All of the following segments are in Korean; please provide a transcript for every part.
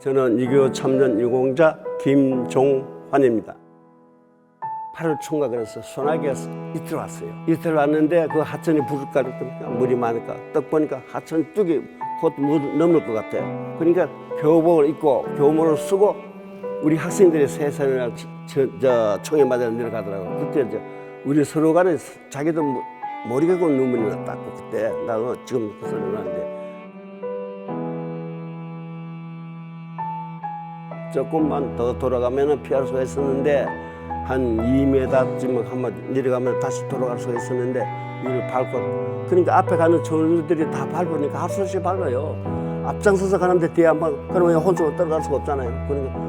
저는 2.25 참전 유공자 김종환입니다. 8월 총각 그래서 소나기가 이틀 왔어요. 이틀 왔는데 그 하천이 부를까 그랬더니 물이 많으니까 떡 보니까 하천 뚝이 곧물 넘을 것 같아요. 그러니까 교복을 입고 교문을 쓰고 우리 학생들이 세상을 저, 저 총에 맞아 내려가더라고. 그때 저 우리 서로 간에 자기도 모- 모르겠고 눈물이 났다고 그때 나도 지금 그 소리 나는데 조금만 더 돌아가면 피할 수가 있었는데 한 2m쯤 한번 내려가면 다시 돌아갈 수가 있었는데 이를 밟고 그러니까 앞에 가는 전우들이 다 밟으니까 할 수 없이 밟아요. 앞장서서 가는데 뒤에 한번 그러면 혼자 떨어갈 수가 없잖아요. 그러니까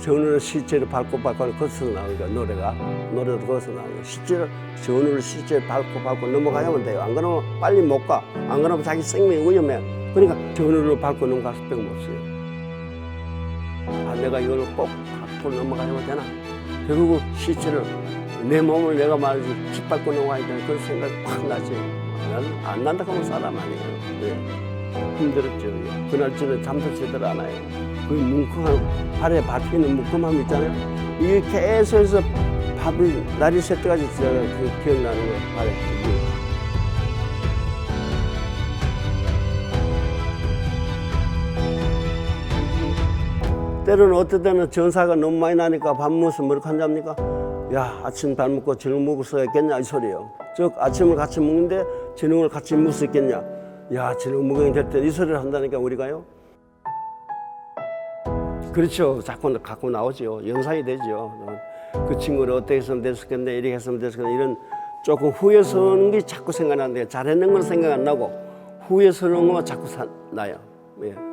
전우를 시체를 밟고 밟고 거기서 나오니까 노래가 노래도 거기서 나오니까 시체를 전우를 시체를 밟고 밟고 넘어가야만 돼요. 안 그러면 빨리 못 가 안 그러면 자기 생명이 위험해. 그러니까 전우를 밟고 넘어갈 수밖에 없어요 아, 내가 이걸 꼭 앞으로 넘어가야만 되나? 결국 시체를 내 몸을 내가 말이지 짓밟고 넘어가야 되는 그런 생각이 확 나지. 나는 안 난다 하면 사람 아니에요. 예. 힘들었죠. 예. 그날 저는 잠도 제대로 안 와요. 그 뭉클한 발에 밟히는 뭉클함 있잖아요. 이게 계속해서 밥을 날이 새 때까지 제가 그 기억나는 거예요. 발에. 때로는 어떨 때는 전사가 너무 많이 나니까 밥 먹어서 뭐렇게 한답니까? 야 아침 밥 먹고 저녁 먹을 수가 있겠냐 이 소리예요. 즉 아침을 같이 먹는데 저녁을 같이 먹을 수 있겠냐? 야 저녁 먹어야 될때 이 소리를 한다니까 우리가요. 그렇죠. 자꾸 갖고 나오죠. 연상이 되죠. 그 친구를 어떻게 했으면 됐었겠네, 이렇게 했으면 됐었겠네, 이런 조금 후회스러운 게 자꾸 생각나는데 잘했는 건 생각 안 나고 후회스러운 건 자꾸 사, 나요. 예.